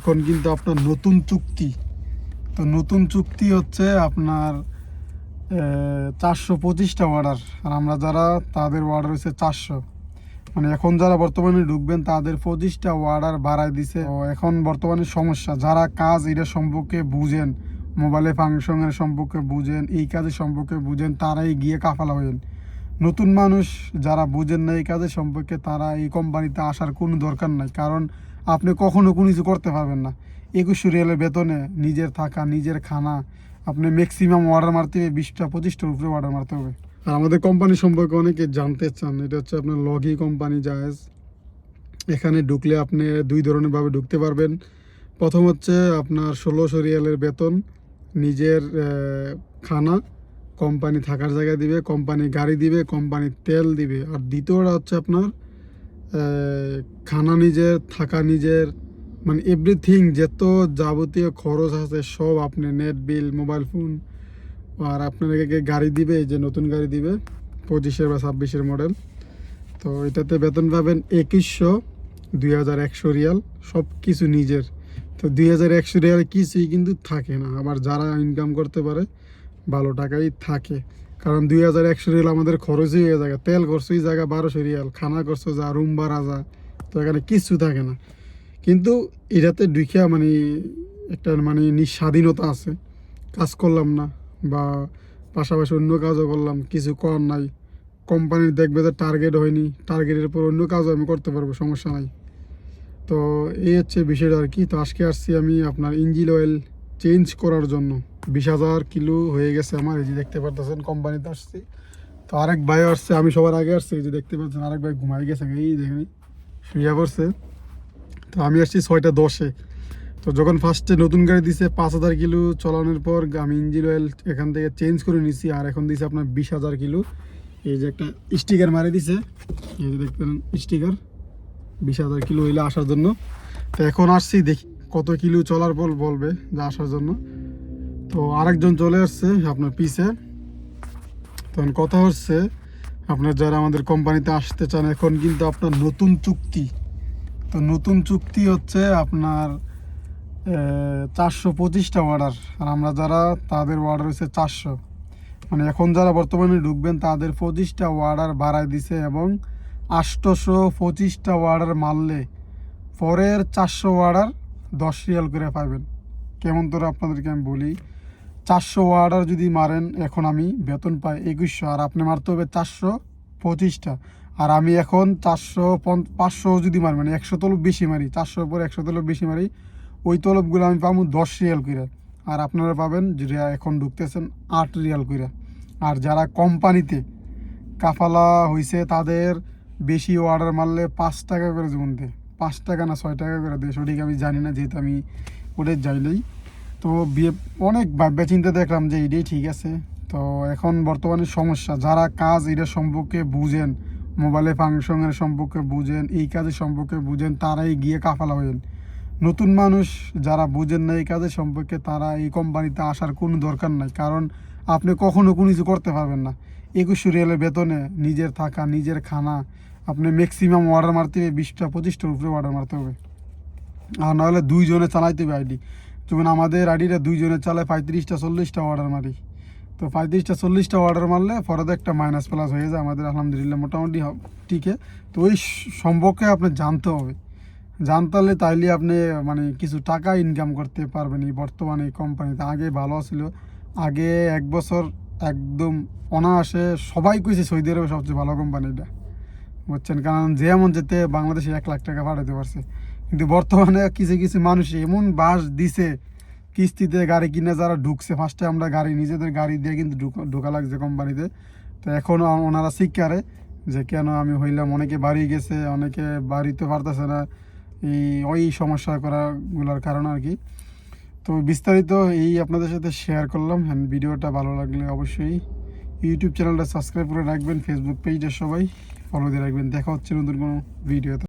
এখন কিন্তু আপনার নতুন চুক্তি। তো নতুন চুক্তি হচ্ছে আপনার চারশো পঁচিশটা অর্ডার আর আমরা যারা, তাদের অর্ডার হচ্ছে চারশো। মানে এখন যারা বর্তমানে ঢুকবেন, তাদের পঁচিশটা অর্ডার বাড়ায় দিছে। তো এখন বর্তমানে সমস্যা। যারা কাজ এটা সম্পর্কে বুঝেন মোবাইলে ফাংশনের সম্পর্কে বুঝেন, এই কাজের সম্পর্কে বুঝেন, তারাই গিয়ে কাফালা হয়েন নতুন মানুষ যারা বুঝেন না এই কাজের সম্পর্কে, তারা এই কোম্পানিতে আসার কোনো দরকার নাই। কারণ আপনি কখনো কোনো কিছু করতে পারবেন না। একুশশো রিয়ালের বেতনে নিজের থাকা, নিজের খানা, আপনি ম্যাক্সিমাম অর্ডার মারতে হবে, বিশটা, পঁচিশটার উপরে অর্ডার মারতে হবে। আর আমাদের কোম্পানি সম্পর্কে অনেকে জানতে চান, এটা হচ্ছে আপনার লগি কোম্পানি জায়েজ। এখানে ঢুকলে আপনি দুই ধরনেরভাবে ঢুকতে পারবেন। প্রথম হচ্ছে আপনার ষোলোশো রিয়ালের বেতন, নিজের খানা কোম্পানি থাকার জায়গা দিবে, কোম্পানি গাড়ি দিবে, কোম্পানি তেল দিবে। আর দ্বিতীয়টা হচ্ছে আপনার খানা নিজের, থাকা নিজের মানে এভরিথিং যত যাবতীয় খরচ আছে সব আপনি নেট বিল মোবাইল ফোন আর আপনাদেরকে গাড়ি দিবে, এই যে নতুন গাড়ি দিবে, পঁচিশের বা ছাব্বিশের মডেল তো এটাতে বেতন পাবেন একুশশো, দুই হাজার একশো রিয়াল সব কিছু নিজের। তো দুই হাজার একশো রিয়াল কিছুই কিন্তু থাকে না। আবার যারা ইনকাম করতে পারে ভালো টাকাই থাকে। কারণ দুই হাজার একশো রিয়াল আমাদের খরচই হয়ে যায়। তেল খরচই জায়গা বারোশো রিয়াল, খানা খরচ যা রুম ভাড়া যা তো এখানে কিছু থাকে না। কিন্তু এটাতে ঢুকিয়া মানে একটা মানে নিঃস্বাধীনতা আছে। কাজ করলাম না বা পাশাপাশি অন্য কাজও করলাম, কিছু করার নাই। কোম্পানির দেখবে যে টার্গেট হয়নি টার্গেটের পর অন্য কাজও আমি করতে পারব, সমস্যা নাই। তো এই হচ্ছে বিষয়টা আর কি। তো আজকে আসছি আমি আপনার ইঞ্জিন অয়েল চেঞ্জ করার জন্য। বিশ হাজার কিলো হয়ে গেছে আমার, এই যে দেখতে পারতেছেন কোম্পানিতে আসছি। তো আরেক ভাই আসছে, আমি সবার আগে আসছি, এই যে দেখতে পাচ্ছেন আরেক ভাই ঘুমাই গেছে, এই দেখেন শুয়ে পড়ছে। তো আমি আসছি ছয়টা দশে। তো যখন ফার্স্টে নতুন গাড়ি দিছে, পাঁচ হাজার কিলো চলানোর পর আমি ইঞ্জিন অয়েল এখান থেকে চেঞ্জ করে নিছি, আর এখন দিছে আপনার বিশ হাজার কিলো। এই যে একটা স্টিকার মারে দিছে, এই যে দেখতেন স্টিকার বিশ হাজার কিলো হইলে আসার জন্য। তো এখন আসছি, দেখি কত কিলো চলার পর বলবে যে আসার জন্য। তো আরেকজন চলে আসছে আপনার পিসে তখন কথা হচ্ছে, আপনার যারা আমাদের কোম্পানিতে আসতে চান, এখন কিন্তু আপনার নতুন চুক্তি। তো নতুন চুক্তি হচ্ছে আপনার চারশো পঁচিশটা অর্ডার আর আমরা যারা, তাদের অর্ডার হচ্ছে চারশো। মানে এখন যারা বর্তমানে ঢুকবেন, তাদের পঁচিশটা অর্ডার বাড়ায় দিছে এবং আষ্টশো পঁচিশটা অর্ডার মারলে পরের চারশো অর্ডার দশ রিয়াল করে পাবেন। কেমন তোরা আপনাদেরকে আমি বলি, চারশো অর্ডার যদি মারেন, এখন আমি বেতন পাই একুশশো, আর আপনি মারতে হবে চারশো পঁচিশটা। আর আমি এখন চারশো পাঁচশো যদি মারি মানে একশো তলব বেশি মারি, চারশোর পর একশো তলব বেশি মারি, ওই তলবগুলো আমি পাবো দশ রিয়াল করে। আর আপনারা পাবেন যেটা এখন ঢুকতেছেন আট রিয়াল করে। আর যারা কোম্পানিতে কাফালা হয়েছে তাদের বেশি অর্ডার মারলে পাঁচ টাকা করে দেয় পাঁচ টাকা না ছয় টাকা করে দেয়, সঠিক আমি জানি না, যেহেতু আমি ওদের যাইলেই। তো বিয়ে অনেক ভাববে চিন্তা দেখলাম যে এটাই ঠিক আছে। তো এখন বর্তমানে সমস্যা। যারা কাজ এটা সম্পর্কে বুঝেন, মোবাইলে ফাংশনের সম্পর্কে বুঝেন, এই কাজের সম্পর্কে বুঝেন, তারাই গিয়ে কাফালা হয়েন নতুন মানুষ যারা বুঝেন না এই কাজের সম্পর্কে, তারা এই কোম্পানিতে আসার কোনো দরকার নাই। কারণ আপনি কখনো কোনো কিছু করতে পারবেন না। একুশশো রিয়ালের বেতনে নিজের থাকা, নিজের খানা, আপনি ম্যাক্সিমাম অর্ডার মারতে হবে, বিশটা, পঁচিশটার উপরে অর্ডার মারতে হবে। আর নাহলে দুইজনে চালাইতে হবে আইডি। যেমন আমাদের আইডিটা দুইজনে চালায় পঁয়ত্রিশটা, চল্লিশটা অর্ডার মারি। তো পঁয়ত্রিশটা, চল্লিশটা অর্ডার মারলে পরে একটা মাইনাস প্লাস হয়ে যায় আমাদের, আলহামদুলিল্লাহ, মোটামুটি টিকে তো ওই সম্পর্কে আপনি জানতে হবে। জানতে হলে তাইলে আপনি মানে কিছু টাকা ইনকাম করতে পারবেন এই বর্তমানে এই কোম্পানিতে আগে ভালো ছিল। আগে এক বছর একদম অনায়াসে সবাই কইছে সৌদি আরবে সবচেয়ে ভালো কোম্পানিটা বুঝছেন? কারণ যে এমন যেতে বাংলাদেশে এক লাখ টাকা পাঠাতে পারছে। কিন্তু বর্তমানে কিছু কিছু মানুষ এমন বাস দিছে, কিস্তিতে গাড়ি কিনে যারা ঢুকছে ফার্স্টে আমরা গাড়ি, নিজেদের গাড়ি দিয়ে কিন্তু ঢুকা- লাগছে কোম্পানিতে তো এখন ওনারা শিক্ষারে যে কেন আমি হইলাম, অনেকে বাড়ি গেছে, অনেকে বাড়িতে পারতেছে না, এই, ওই সমস্যা করাগুলোর কারণ আর কি। তো বিস্তারিত এই আপনাদের সাথে শেয়ার করলাম হ্যাঁ ভিডিওটা ভালো লাগলে অবশ্যই ইউটিউব চ্যানেলটা সাবস্ক্রাইব করে রাখবেন ফেসবুক পেজটা সবাই ফলো দিয়ে রাখবেন। দেখা হচ্ছে নতুন কোনো ভিডিওতে